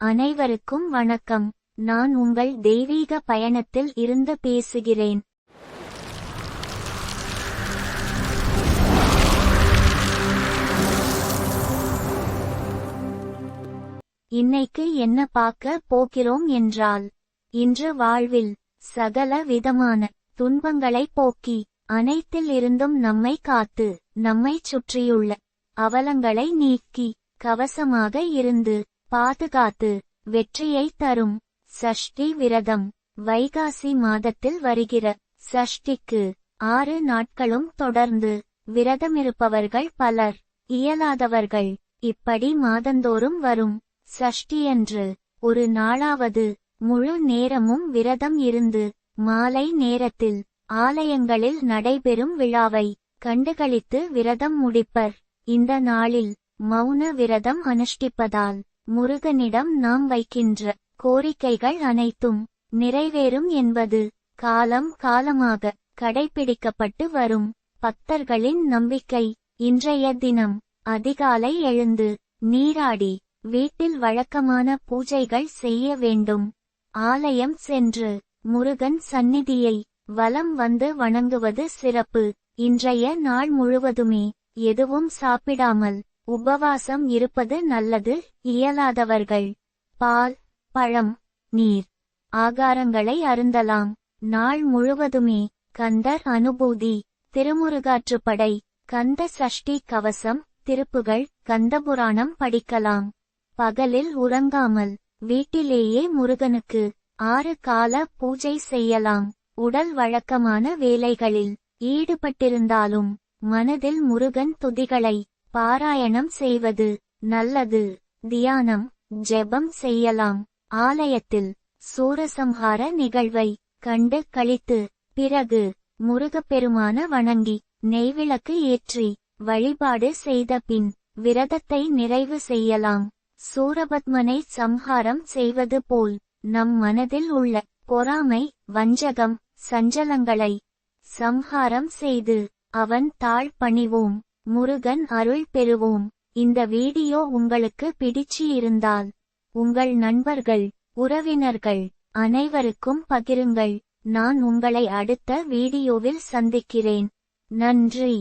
அனைவருக்கும் வணக்கம். நான் உங்கள் தெய்வீக பயணத்தில் இருந்து பேசுகிறேன். இன்னைக்கு என்ன பார்க்க போகிறோம் என்றால் இன்று வாழ்வில் சகல விதமான துன்பங்களை போக்கி அனைத்தில் இருந்தும் நம்மை காத்து நம்மைச் சுற்றியுள்ள அவலங்களை நீக்கி கவசமாக இருந்து பாதுகாத்து வெற்றியை தரும். சஷ்டி விரதம் வைகாசி மாதத்தில் வருகிற சஷ்டிக்கு ஆறு நாட்களும் தொடர்ந்து விரதமிருப்பவர்கள் பலர் இயலாதவர்கள் இப்படி மாதந்தோறும் வரும். சஷ்டியன்று ஒரு நாளாவது முழு நேரமும் விரதம் இருந்து மாலை நேரத்தில் ஆலயங்களில் நடைபெறும் விழாவை கண்டுகளித்து விரதம் முடிப்பர். இந்த நாளில் மௌன விரதம் அனுஷ்டிப்பதால் முருகனிடம் நாம் வைக்கின்ற கோரிக்கைகள் அனைத்தும் நிறைவேறும் என்பது காலம் காலமாக கடைபிடிக்கப்பட்டு வரும் பக்தர்களின் நம்பிக்கை. இன்றைய தினம் அதிகாலை எழுந்து நீராடி வீட்டில் வழக்கமான பூஜைகள் செய்ய வேண்டும். ஆலயம் சென்று முருகன் சந்நிதியை வலம் வந்து வணங்குவது சிறப்பு. இன்றைய நாள் முழுவதுமே எதுவும் சாப்பிடாமல் உபவாசம் இருப்பது நல்லது இயலாதவர்கள். பால் பழம் நீர் ஆகாரங்களை அருந்தலாம். நாள் முழுவதுமே கந்தர் அனுபூதி திருமுருகாற்றுப்படை கந்த சஷ்டி கவசம் திருப்புகள் கந்தபுராணம் படிக்கலாம். பகலில் உறங்காமல் வீட்டிலேயே முருகனுக்கு ஆறு கால பூஜை செய்யலாம். உடல் வழக்கமான வேலைகளில் ஈடுபட்டிருந்தாலும் மனதில் முருகன் துதிகளை பாராயணம் செய்வது நல்லது. தியானம் ஜெபம் செய்யலாம். ஆலயத்தில் சூரசம்ஹார நிகழ்வை கண்டு கழித்து பிறகு முருகப்பெருமான வணங்கி நெய்விளக்கு ஏற்றி வழிபாடு செய்த பின் விரதத்தை நிறைவு செய்யலாம். சூரபத்மனை சம்ஹாரம் செய்வது போல் நம் மனதில் உள்ள பொறாமை வஞ்சகம் சஞ்சலங்களை சம்ஹாரம் செய்து அவன் தாழ் பணிவோம் முருகன் அருள் பெறுவோம். இந்த வீடியோ உங்களுக்கு பிடிச்சி இருந்தால் உங்கள் நண்பர்கள் உறவினர்கள் அனைவருக்கும் பகிருங்கள். நான் உங்களை அடுத்த வீடியோவில் சந்திக்கிறேன். நன்றி.